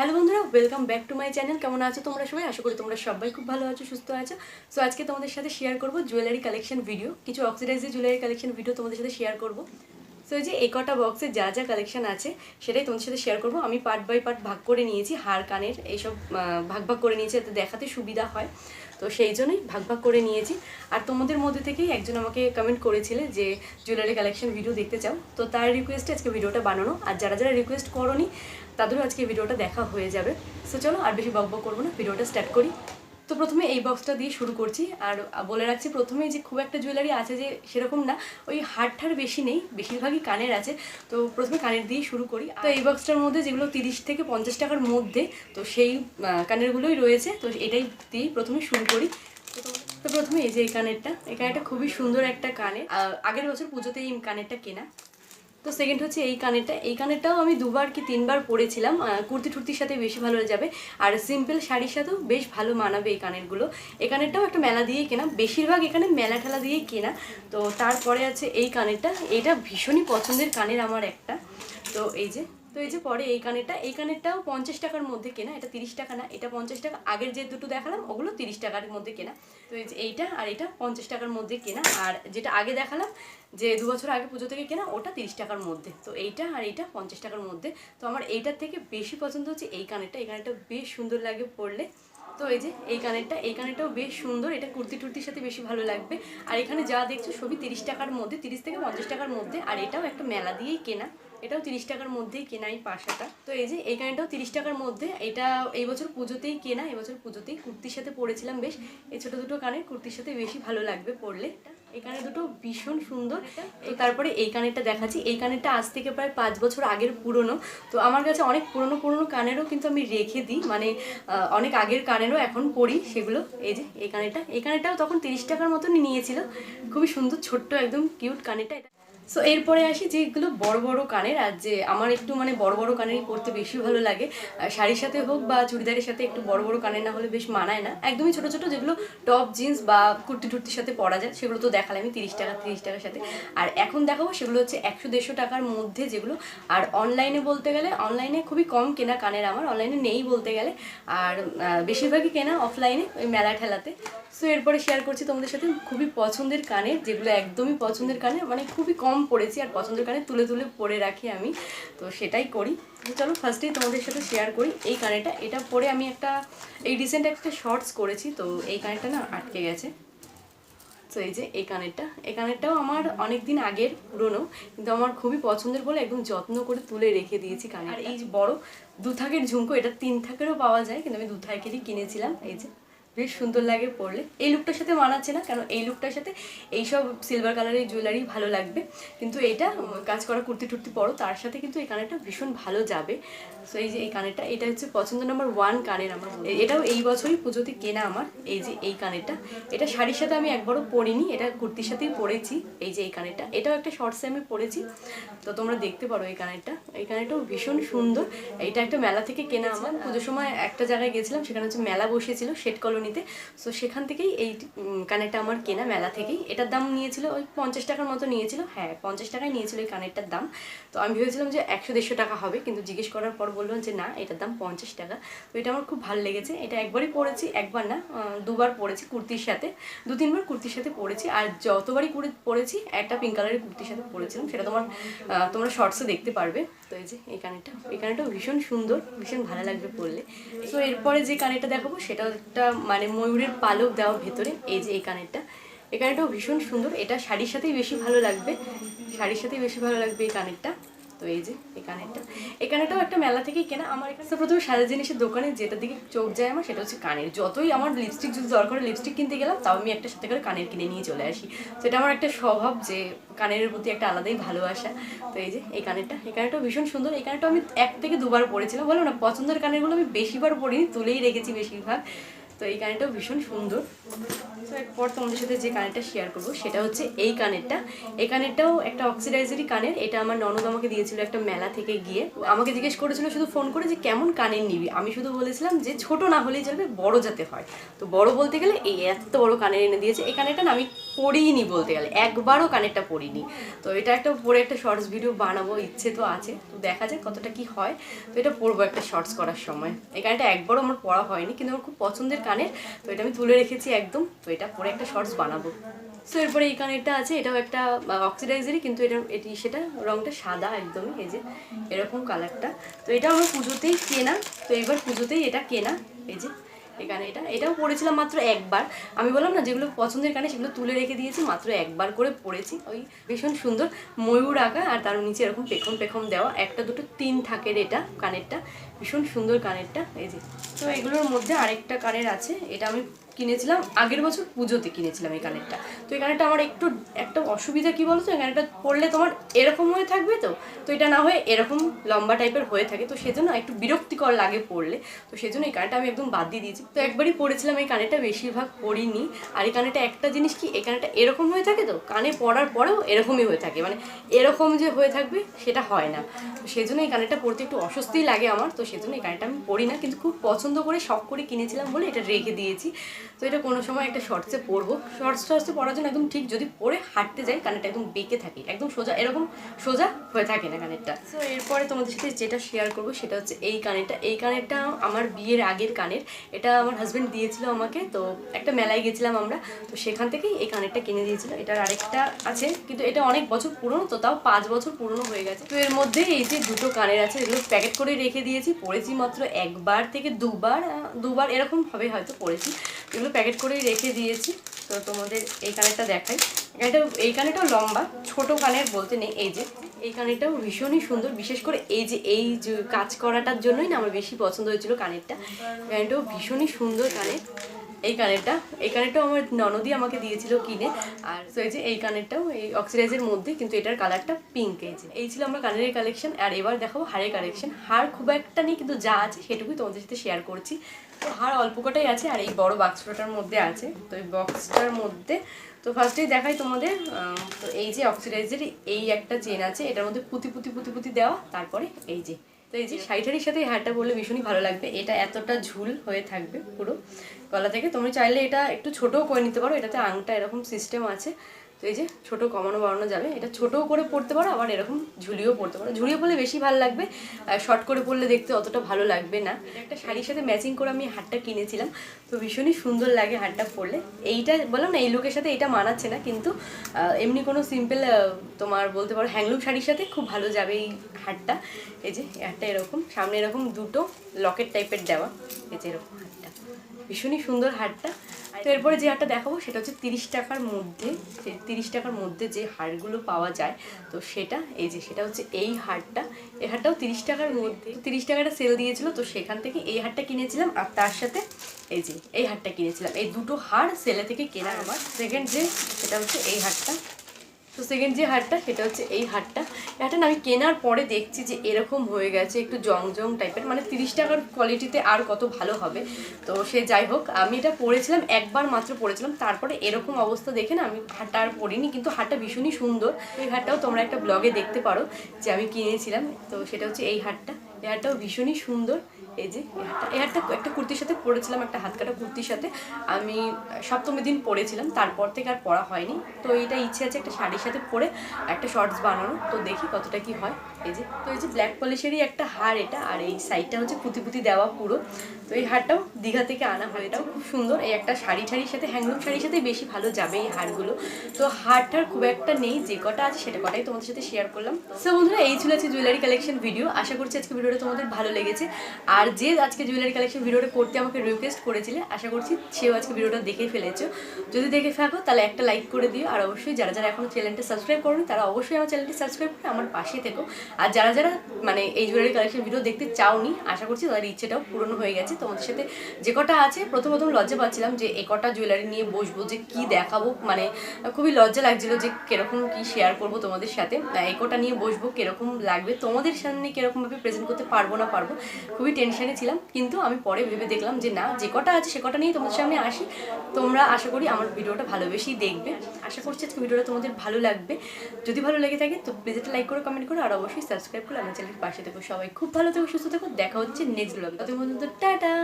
Hello বন্ধুরা welcome back to my channel কেমন আছো তোমরা সবাই? আশা করি তোমরা সবাই খুব ভালো আছো, সুস্থ আছো। সো আজকে তোমাদের সাথে শেয়ার করব জুয়েলারি কালেকশন ভিডিও কিছু অক্সিডাইজের জুয়েলারি কালেকশন ভিডিও তোমাদের সাথে শেয়ার করব। সো এই যে এই কটা বক্সে যা যা কালেকশন আছে, সেটাই তোমাদের সাথে শেয়ার করব। আমি পার্ট বাই পার্ট ভাগ করে নিয়েছি, হার, কানের, এইসব ভাগ ভাগ করে নিয়েছি, যাতে দেখাতে সুবিধা হয়। তো সেই জন্যই ভাগ ভাগ করে নিয়েছি। আর তোমাদের মধ্যে থেকেই একজন আমাকে কমেন্ট করেছিলে যে জুয়েলারি কালেকশন ভিডিও দেখতে চাও। তো তার রিকোয়েস্টে আজকে ভিডিওটা বানানো। আর যারা যারা রিকোয়েস্ট করোনি, তাদেরও আজকে ভিডিওটা দেখা হয়ে যাবে। সো চলো আর বেশি বক বক করব না ভিডিওটা স্টার্ট করি। তো প্রথমে এই বক্সটা দিয়ে শুরু করছি। আর বলে রাখছি, প্রথমে যে খুব একটা জুয়েলারি আছে যে সেরকম না, ওই হাটটার বেশি নেই, বেশিরভাগই কানের আছে। তো প্রথমে কানের দিয়ে শুরু করি। তো এই বক্সটার মধ্যে যেগুলো তিরিশ থেকে পঞ্চাশ টাকার মধ্যে, তো সেই কানেরগুলোই রয়েছে। তো এটাই দিয়েই প্রথমে শুরু করি। তো প্রথমে এই যে এই কানেরটা এই কানেরটা খুবই সুন্দর একটা কানের। আগের বছর পুজোতে এই কানেরটা কেনা। তো সেকেন্ড হচ্ছে এই কানেরটা। এই কানেরটাও আমি দুবার কি তিনবার পরেছিলাম। কুর্তি টুর্তির সাথে বেশি ভালো যাবে। আর সিম্পল শাড়ির সাথেও বেশ ভালো মানাবে এই কানেরগুলো। এই কানেরটাও একটা মেলা দিয়েই কেনা। বেশিরভাগ এখানে মেলা ঠেলা দিয়েই কেনা। তো তারপরে আছে এই কানেরটা। এটা ভীষণই পছন্দের কানের আমার একটা। তো এই যে তো এই যে পরে এই কানেরটা, এই কানেরটাও পঞ্চাশ টাকার মধ্যে কেনা, এটা তিরিশ টাকা না, এটা পঞ্চাশ টাকা, আগের যে দুটো দেখালাম, ওগুলো তিরিশ টাকার মধ্যে কেনা। তো এই যে এইটা আর এটা পঞ্চাশ টাকার মধ্যে কেনা, আর যেটা আগে দেখালাম, যে দু বছর আগে পুজো থেকে কেনা, ওটা তিরিশ টাকার মধ্যে। তো এইটা আর এইটা পঞ্চাশ টাকার মধ্যে। তো আমার এইটার থেকে বেশি পছন্দ হচ্ছে এই কানেরটা এই কানেরটা বেশ সুন্দর লাগে পরলে। তো এই যে এই কানেরটা, এই কানেরটাও বেশ সুন্দর, এটা কুর্তি টুর্তির সাথে বেশি ভালো লাগবে। আর এখানে যা দেখছ, সবই তিরিশ টাকার মধ্যে, তিরিশ থেকে পঞ্চাশ টাকার মধ্যে, আর এটাও একটা মেলা দিয়েই কেনা। এটাও তিরিশ টাকার মধ্যেই কেনা এই পাশাটা। তো এই যে এই কানেরটাও তিরিশ টাকার মধ্যে, এটা এই বছর পুজোতেই কেনা এবছর পুজোতেই কুর্তির সাথে পরেছিলাম বেশ। এই ছোটো দুটো কানে কুর্তির সাথে বেশি ভালো লাগবে পরলে। এই কানের দুটো ভীষণ সুন্দর। এই তারপরে এই কানেরটা দেখাচ্ছি। এই কানেরটা আজ থেকে প্রায় পাঁচ বছর আগের পুরনো। তো আমার কাছে অনেক পুরনো পুরনো কানেরও কিন্তু আমি রেখে দিই। মানে অনেক আগের কানেরও এখন পরি সেগুলো। এই যে এই কানেরটা। এই কানেরটাও তখন তিরিশ টাকার মতনই নিয়েছিল। খুবই সুন্দর, ছোট্ট, একদম কিউট কানেরটা। এটা সো এরপরে আসি যেগুলো বড় বড় কানের, আর যে আমার একটু মানে বড় বড় কানেরই পরতে বেশি ভালো লাগে। শাড়ির সাথে হোক বা চুড়িদারের সাথে একটু বড় বড় কানের না হলে বেশ মানায় না। একদমই ছোট ছোট যেগুলো টপ জিন্স বা কুর্তি টুর্তির সাথে পরা যায়, সেগুলো তো দেখালে আমি তিরিশ টাকা, তিরিশ টাকার সাথে। আর এখন দেখাবো সেগুলো হচ্ছে একশো দেড়শো টাকার মধ্যে যেগুলো। আর অনলাইনে বলতে গেলে অনলাইনে খুবই কম কেনা কানের আমার অনলাইনে নেই বলতে গেলে। আর বেশিরভাগই কেনা অফলাইনে ওই মেলা ঠেলাতে। সো এরপরে শেয়ার করছি তোমাদের সাথে খুবই পছন্দের কানের, যেগুলো একদমই পছন্দের কানে মানে খুবই কম পড়েছি আর পছন্দের কানে তুলে তুলে পরে রাখি আমি। তো সেটাই করি। তো চলো ফার্স্টেই তোমাদের সাথে শেয়ার করি এই কানেরটা। এটা পরে আমি একটা, এই রিসেন্ট একটা শর্টস করেছি, তো এই কানেরটা না আটকে গেছে। তো এই যে এই কানেরটা। এই কানেরটাও আমার অনেক দিন আগের, পুরনো, কিন্তু আমার খুবই পছন্দের বলে একদম যত্ন করে তুলে রেখে দিয়েছি কানের আর এই যে বড় দু থাকের ঝুমকো, এটা তিন থাকেরও পাওয়া যায়, কিন্তু আমি দু থাকেরই কিনেছিলাম, এই যে। বেশ সুন্দর লাগে পরলে। এই লুকটার সাথে মানাচ্ছে না কারণ এই লুকটার সাথে এইসব সিলভার কালারের জুয়েলারি ভালো লাগবে। কিন্তু এটা কাজ করা কুর্তি টুর্তি পরো, তার সাথে কিন্তু এই কানেরটা ভীষণ ভালো যাবে। সো এই যে এই কানেরটা, এটা হচ্ছে পছন্দ নাম্বার ওয়ান কানের আমার। এটাও এই বছরই পুজোতে কেনা আমার, এই যে এই কানেরটা। এটা শাড়ির সাথে আমি একবারও পরিনি, এটা কুর্তির সাথেই পরেছি, এই যে এই কানেরটা। এটাও একটা শর্টসে আমি পরেছি, তো তোমরা দেখতে পারো এই কানেরটা। এই কানেরটাও ভীষণ সুন্দর। এটা একটা মেলা থেকে কেনা আমার। পুজোর সময় একটা জায়গায় গেছিলাম, সেখানে হচ্ছে মেলা বসেছিল শেট কলোনিতে সো সেখান থেকেই এই কানেরটা আমার কেনা মেলা থেকেই। এটার দাম নিয়েছিল ওই পঞ্চাশ টাকার মতো নিয়েছিল। হ্যাঁ পঞ্চাশ টাকায় নিয়েছিল এই কানেরটার দাম। তো আমি ভেবেছিলাম যে একশো দেড়শো টাকা হবে, কিন্তু জিজ্ঞেস করার পর বলল যে না, এটার দাম পঞ্চাশ টাকা। তো এটা আমার খুব ভালো লেগেছে। এটা একবারই পরেছি, একবার না দুবার পরেছি কুর্তির সাথে। দু তিনবার কুর্তির সাথে পরেছি। আর যতবারই পরেছি, একটা পিঙ্ক কালারের কুর্তির সাথে পরেছিলাম। সেটা তোমার তোমরা শর্টসে দেখতে পারবে। তো এই যে, এই কানেরটা। এই কানেরটাও ভীষণ সুন্দর, ভীষণ ভালো লাগবে পরলে। তো এরপরে যে কানেরটা দেখাবো সেটা একটা মানে ময়ূরের পালক দেওয়া ভেতরে, এই যে এই কানেরটা। এই কানেরটাও ভীষণ সুন্দর। এটা শাড়ির সাথেই বেশি ভালো লাগবে। শাড়ির সাথেই বেশি ভালো লাগবে এই কানেরটা। তো এই যে এই কানেরটা। এই কানেরটাও একটা মেলা থেকেই কেনা। আমার এখানে প্রথমে সাজা জিনিসের দোকানে যেটার দিকে চোখ যায় আমার, সেটা হচ্ছে কানের। যতই আমার লিপস্টিক যদি দরকার লিপস্টিক কিনতে গেলাম, তাও আমি একটা সাথে করে কানের কিনে নিয়ে চলে আসি। সেটা আমার একটা স্বভাব যে কানের প্রতি একটা আলাদাই ভালোবাসা। তো এই যে এই কানেরটা। এই কানেরটাও ভীষণ সুন্দর। এই কানেরটা আমি এক থেকে দুবার পরেছিলাম। বলো না, পছন্দের কানেরগুলো আমি বেশিবার পরিনি, তুলেই রেখেছি বেশিরভাগ। তো এই কানেরটাও ভীষণ সুন্দর। তো এরপর তোমাদের সাথে যে কানেরটা শেয়ার করব, সেটা হচ্ছে এই কানেরটা এই কানেরটাও একটা অক্সিডাইজারি কানের। এটা আমার ননদ আমাকে দিয়েছিল একটা মেলা থেকে গিয়ে। আমাকে জিজ্ঞেস করেছিল শুধু ফোন করে যে কেমন কানের নিবি? আমি শুধু বলেছিলাম যে ছোট না হলেই চলবে, বড় যাতে হয়। তো বড় বলতে গেলে এই এত বড় কানের এনে দিয়েছে। এই কানেরটা না আমি পরিনি বলতে গেলে, একবারও কানেরটা পরিনি তো এটা একটা পরে একটা শর্টস ভিডিও বানাবো, ইচ্ছে তো আছে। তো দেখা যাক কতটা কি হয়। তো এটা পরবো একটা শর্টস করার সময়। এই কানেরটা একবারও আমার পড়া হয়নি, কিন্তু আমার খুব পছন্দের কানের তো এটা আমি তুলে রেখেছি একদম। তো এটা পরে একটা শর্টস বানাবো। তো এরপরে এই কানেরটা আছে, এটাও একটা অক্সিডাইজারই কিন্তু এটা, এটি, সেটা রঙটা সাদা একদমই, এই যে এরকম কালারটা তো এটা আমার পুজোতেই কেনা। তো এবার পুজোতেই এটা কেনা, এই যে। এই কানে এটা, এটাও পড়েছিলাম মাত্র একবার। আমি বললাম না, যেগুলো পছন্দের কানে সেগুলো তুলে রেখে দিয়েছি, মাত্র একবার করে পড়েছি। ওই ভীষণ সুন্দর ময়ূর আঁকা, আর তার নিচে এরকম পেখম পেখম দেওয়া, একটা দুটো তিন থাকের এটা, কানেরটা। ভীষণ সুন্দর কানেরটা, এই যে। তো এগুলোর মধ্যে আরেকটা কানের আছে, এটা আমি কিনেছিলাম, আগের বছর পুজোতে কিনেছিলাম এই কানেরটা। তো এই কানেরটা আমার একটু, একটা অসুবিধা কি বলতো, এই কানেরটা পরলে তোমার এরকম হয়ে থাকবে তো? তো এটা না হয়ে এরকম লম্বা টাইপের হয়ে থাকে, তো সেজন্য একটু বিরক্তিকর লাগে পরলে। তো সেজন্য এই কানেরটা আমি একদম বাদ দিয়ে দিয়েছি। তো একবারই পরেছিলাম, এই কানেরটা বেশিরভাগ পরিনি। আর এই কানেরটা একটা জিনিস কি, এই কানেরটা এরকম হয়ে থাকে তো? কানে পরার পরেও এরকমই হয়ে থাকে মানে এরকম যে হয়ে থাকবে সেটা হয় না। তো সেজন্য এই কানেরটা পরতে একটু অস্বস্তিই লাগে আমার, তো সেজন্য এই কানেরটা আমি পড়ি না, কিন্তু খুব পছন্দ করে, শখ করে কিনেছিলাম বলে এটা রেখে দিয়েছি। তো এটা কোনো সময় একটা শর্টসে পরবো। শর্টস টর্টসে পরার জন্য একদম ঠিক যদি পরে হাঁটতে যাই, কানেরটা একদম বেঁকে থাকে, একদম সোজা, এরকম সোজা হয়ে থাকে না কানেরটা। তো এরপরে তোমাদের সাথে যেটা শেয়ার করব সেটা হচ্ছে এই কানেরটা। এই কানেরটা আমার বিয়ের আগের কানের, এটা আমার হাজব্যান্ড দিয়েছিল আমাকে, তো একটা মেলায় গেছিলাম আমরা, তো সেখান থেকেই এই কানেরটা কিনে দিয়েছিল। এটার আরেকটা আছে, কিন্তু এটা অনেক বছর পুরনো, তো তাও পাঁচ বছর পুরনো হয়ে গেছে। তো এর মধ্যে এই যে দুটো কানের আছে, এগুলো প্যাকেট করে রেখে দিয়েছি পড়েছি মাত্র একবার থেকে দুবার দুবার এরকম হবে হয়তো পড়েছি। এগুলো প্যাকেট করেই রেখে দিয়েছি। তো তোমাদের এই কানেরটা দেখাই। এটা এই কানেরটাও লম্বা, ছোট কানের বলতে নেই, এই যে। এই কানেরটাও ভীষণই সুন্দর, বিশেষ করে এই যে এই যে কাজ করাটার জন্যই না আমার বেশি পছন্দ হয়েছিল কানেরটা। কানেরটাও ভীষণই সুন্দর কানের। এই কানেরটা, এই কানেরটাও আমার ননদি আমাকে দিয়েছিল কিনে। আর তো এই যে এই কানেরটাও, এই অক্সিডাইজের মধ্যে, কিন্তু এটার কালারটা পিঙ্ক এই যে। এই ছিল আমার কানের কালেকশন আর এবার দেখাবো হারের কালেকশন হার খুব একটা নেই, কিন্তু যা আছে সেটুকুই তোমাদের সাথে শেয়ার করছি। তো হার অল্প কটাই আছে, আর এই বড় বাক্সটার মধ্যে আছে। তো এই বক্সটার মধ্যে, তো ফার্স্টেই দেখাই তোমাদের তো এই যে অক্সিডাইজের এই একটা চেন আছে, এটার মধ্যে পুঁতি পুঁতি পুঁতি পুঁতি দেওয়া, তারপরে এই যে তো এই যে শাড়িটারির সাথে হারটা পরলে ভীষণই ভালো লাগবে। এটা এতটা ঝুল হয়ে থাকবে পুরো। গলা থেকে। তুমি চাইলে এটা একটু ছোটও করে নিতে পারো। এটাতে আংটা এরকম সিস্টেম আছে। তো এই যে ছোটো কমানো বাড়ানো যাবে, এটা ছোটও করে পড়তে পারো, আবার এরকম ঝুলিও পড়তে পারো। ঝুলিয়ে পড়লে বেশি ভালো লাগবে শর্ট করে পড়লে দেখতে অতটা ভালো লাগবে না। একটা শাড়ির সাথে ম্যাচিং করে আমি হারটা কিনেছিলাম, তো ভীষণই সুন্দর লাগে হারটা পরলে এইটা বললাম না, এই লুকের সাথে এটা মানাচ্ছে না, কিন্তু এমনি কোনো সিম্পল তোমার বলতে পারো হ্যাংলুম শাড়ির সাথে খুব ভালো যাবে এই হারটা। এই যে হারটা এরকম, সামনে এরকম দুটো লকেট টাইপের দেওয়া, এই যে এরকম হারটা। ভীষণই সুন্দর হারটা। তো এরপরে যে হারটা দেখাবো সেটা হচ্ছে তিরিশ টাকার মধ্যে সেই তিরিশ টাকার মধ্যে যে হারগুলো পাওয়া যায়, তো সেটা, এই যে সেটা হচ্ছে এই হারটা। এই হারটাও তিরিশ টাকার মধ্যে, তিরিশ টাকাটা সেল দিয়েছিল, তো সেখান থেকে এই হারটা কিনেছিলাম আর তার সাথে এই যে এই হারটা কিনেছিলাম। এই দুটো হার সেলে থেকে কেনা আমার সেকেন্ড যে, সেটা হচ্ছে এই হারটা। তো সেকেন্ড যে হারটা, সেটা হচ্ছে এই হারটা। হারটা না আমি কেনার পরে দেখছি যে এরকম হয়ে গেছে, একটু জং জং টাইপের মানে তিরিশ টাকার কোয়ালিটিতে আর কত ভালো হবে। তো সে যাই হোক, আমি এটা পরেছিলাম, একবার মাত্র পরেছিলাম। তারপরে এরকম অবস্থা দেখে না আমি হারটা আর পরিনি, কিন্তু হারটা ভীষণই সুন্দর। এই হারটাও তোমরা একটা ব্লগে দেখতে পারো যে আমি কিনেছিলাম। তো সেটা হচ্ছে এই হারটা। এই হারটাও ভীষণই সুন্দর। এই যে এই হারটা একটা কুর্তির সাথে পরেছিলাম একটা হাত কাটা কুর্তির সাথে। আমি সপ্তমী দিন পরেছিলাম তারপর থেকে আর পরা হয়নি। তো এটা ইচ্ছে আছে একটা শাড়ির সাথে পরে একটা শর্টস বানানো তো দেখি কতটা কি হয়। এই যে তো এই যে ব্ল্যাক পলিশেরই একটা হার এটা আর এই সাইডটা হচ্ছে পুঁতি পুঁতি দেওয়া পুরো। তো এই হারটাও দীঘা থেকে আনা হয় এটাও খুব সুন্দর। এই একটা শাড়ি শাড়ির সাথে হ্যাংলুম শাড়ির সাথে বেশি ভালো যাবে এই হারগুলো। তো হারটার খুব একটা নেই যে কটা আছে সেটা কটাই তোমাদের সাথে শেয়ার করলাম। সো বন্ধুরা এই ছিল আজকে জুয়েলারি কালেকশন ভিডিও আশা করছি আজকে ভিডিওটা তোমাদের ভালো লেগেছে। আর যে আজকে জুয়েলারি কালেকশন ভিডিওটা করতে আমাকে রিকোয়েস্ট করেছিলে, আশা করছি সেও আজকে ভিডিওটা দেখে ফেলেছো। যদি দেখে থাকো, তাহলে একটা লাইক করে দিও। আর অবশ্যই যারা যারা এখনও চ্যানেলটা সাবস্ক্রাইব করোনি, তারা অবশ্যই আমার চ্যানেলটি সাবস্ক্রাইব করে আমার পাশে থেকো। আর যারা যারা মানে এই জুয়েলারি কালেকশন ভিডিও দেখতে চাওনি, আশা করছি তাদের ইচ্ছেটাও পূরণ হয়ে গেছে। তোমাদের সাথে যে কটা আছে প্রথম প্রথম লজ্জা পাচ্ছিলাম যে এ কটা জুয়েলারি নিয়ে বসবো, যে কি দেখাবো মানে খুবই লজ্জা লাগছিল যে কীরকম কি শেয়ার করব তোমাদের সাথে। এই কটা নিয়ে বসবো, কীরকম লাগবে, তোমাদের সামনে কিরকমভাবে প্রেজেন্ট করতে পারব না পারব, খুবই টেনশনে ছিলাম, কিন্তু আমি পরে ভেবে দেখলাম যে না, যে কটা আছে সে কটা নিয়েই তোমাদের সামনে আসি। তোমরা আশা করি আমার ভিডিওটা ভালোবেসেই দেখবে। আশা করছি আজকে ভিডিওটা তোমাদের ভালো লাগবে। যদি ভালো লেগে থাকে, তো প্লিজ লাইক করো কমেন্ট করো, আর অবশ্যই সাবস্ক্রাইব করো আমার চ্যানেলের পাশে থেকো। সবাই খুব ভালো থেকো, সুস্থ থেকো। দেখা হচ্ছে নেক্সট ব্লগে ততক্ষণ পর্যন্ত টাটা!